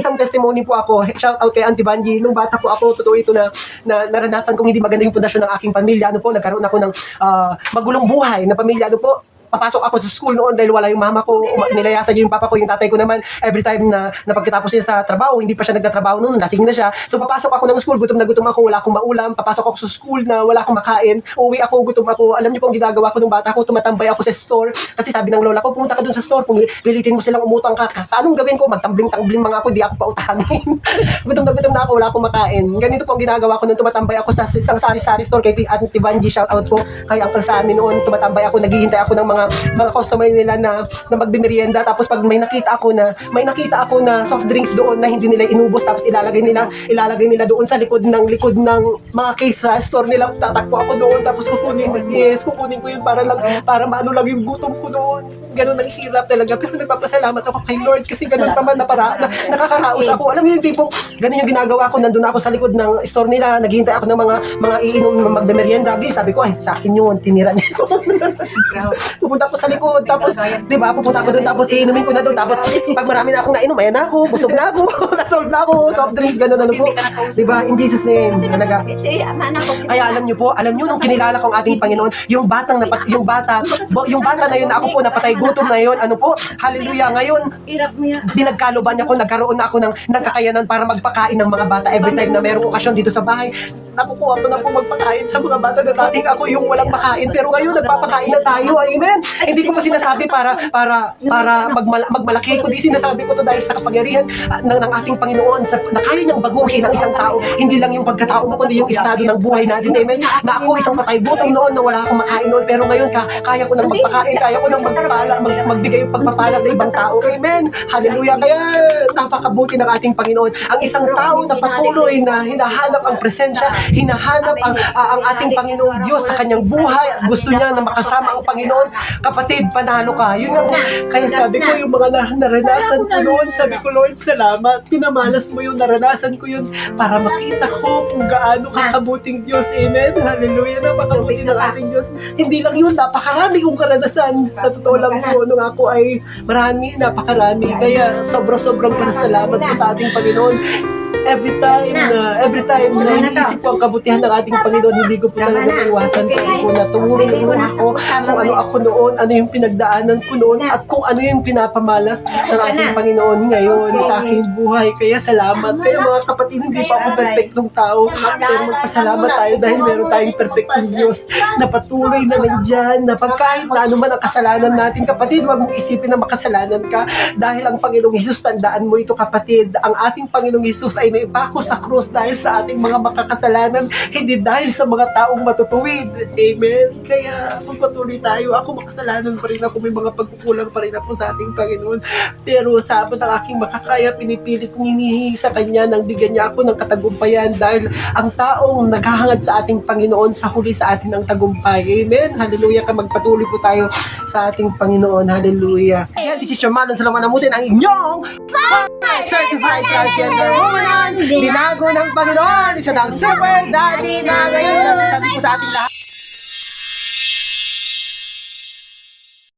isang testimony po ako. Shout out kay Auntie Banji. Nung bata po ako, totoo ito na, na naranasan kong hindi maganda yung pundasyon ng aking pamilya. Ano po, nagkaroon ako ng ah, magulong buhay na pamilya. Ano po, papasok ako sa school noon dahil wala yung mama ko, nilayasan niya yung papa ko, yung tatay ko naman, every time na, na pagkatapos niya sa trabaho, hindi pa siya nagtatrabaho noon, lasing na siya. So papasok ako ng school, gutom na gutom ako, wala akong maulam, papasok ako sa school na wala akong makain, uwi ako, gutom ako. Alam niyo po ang ginagawa ko nung bata ko, tumatambay ako sa store, kasi sabi ng lola ko, pumunta ka dun sa store, pilitin mo silang umutang. Ka- Anong gawin ko? Magtambling-tambling mga ako, di ako pautangin. gutom na gutom na ako, wala akong makain. Ganito po ang ginagawa ko nung tumatambay ako sa isang sari-sari store. Kay Auntie Banji, shout out po. Kay Uncle Sammy noon, tumatambay ako, naghihintay ako ng mga mga customer nila na na magbimerienda. Tapos pag may nakita ako na may nakita ako na soft drinks doon na hindi nila inubos tapos ilalagay nila ilalagay nila doon sa likod ng likod ng mga case sa store nila tatakbo ako doon tapos kukunin yes kukunin ko yun para lang para maano lang yung gutom ko doon. Ganun ang hirap talaga pero nagpapasalamat ako kay Lord kasi ganun pa man na para na, nakakaraos ako. Alam mo yung tipong ganun yung ginagawa ko nandun ako sa likod ng store nila naghihintay ako ng mga mga iinom na magmemerienda Gi, sabi ko ay sa akin yun tinira niya pupunta ako sa likod tapos di ba pupunta ako doon tapos iinumin ko na doon tapos pag marami na akong nainom ayan na ako busog na ako nasolve na ako soft drinks ganun ano po di ba in Jesus name talaga kaya alam niyo po, alam niyo nung kinilala ko ang ating Panginoon, yung batang napat yung bata, yung bata na yun na ako po napatay gutom na yun, ano po? Hallelujah. Ngayon, pinagkaluban niya ko, nagkaroon na ako ng, ng kakayanan para magpakain ng mga bata every time na mayroong okasyon dito sa bahay. Nakukuha ko na po magpakain sa mga bata na dating ako yung walang makain. Pero ngayon, nagpapakain na tayo. Amen. Hindi ko po sinasabi para para para magmala, magmalaki. Kundi sinasabi ko to dahil sa kapangyarihan ah, ng, ng ating Panginoon sa, na kaya niyang baguhin ang isang tao. Hindi lang yung pagkatao mo, kundi yung estado ng buhay natin. Amen. Na ako isang patay gutom noon na wala akong makain noon. Pero ngayon, ka, kaya ko nang magpakain. Kaya ko nang magpala, mag, magbigay ng pagpapala sa ibang tao. Amen. Hallelujah. Kaya napakabuti ng ating Panginoon. Ang isang tao na patuloy na hinahanap ang presensya, hinahanap ang, ah, ang ating Panginoong Diyos sa kanyang buhay at gusto niya na makasama ang Panginoon. Kapatid, panalo ka. Yun ang, kaya sabi ko yung mga na, naranasan ko noon, sabi ko, Lord, salamat. Pinamalas mo yung naranasan ko yun para makita ko kung gaano kakabuting Diyos. Amen. Hallelujah. Napakabuti ng ating Diyos. Hindi lang yun, napakarami kong karanasan. Sa totoo lang po, nung ako ay marami, napakarami. Kaya sobra-sobrang pasasalamat ko sa ating Panginoon. Every time na, every time na iniisip ko ang kabutihan ng ating Panginoon, hindi ko po talaga maiwasan sa ko na tumulong ako kung ano ako noon, ano yung pinagdaanan ko noon, at kung ano yung pinapamalas ng ating Panginoon ngayon sa aking buhay. Kaya salamat. Kaya mga kapatid, hindi pa ako perfectong tao, pero magpasalamat tayo dahil meron tayong perfectong Diyos na patuloy na nandyan, na pagkahit na. ano man ang kasalanan natin, kapatid, huwag mong isipin na makasalanan ka dahil ang Panginoong Hesus, tandaan mo ito kapatid, ang ating Panginoong Hesus ay naipako sa krus dahil sa ating mga makakasalanan, hindi dahil sa mga taong matutuwid. Amen. Kaya magpatuloy tayo. Ako makasalanan pa rin ako, may mga pagkukulang pa rin ako sa ating Panginoon. Pero sa abot ng aking makakaya, pinipilit kong hinihingi sa Kanya nang bigyan niya ako ng katagumpayan dahil ang taong naghahangad sa ating Panginoon sa huli sa atin ng tagumpay. Amen. Hallelujah. Ka magpatuloy po tayo sa ating Panginoon. Hallelujah. Again, this is your Marlon Salaman Amutin, ang inyong Certified Transgender Woman. Binago ng Panginoon. Isa ng Super Daddy na ngayon nasa po sa ating lahat.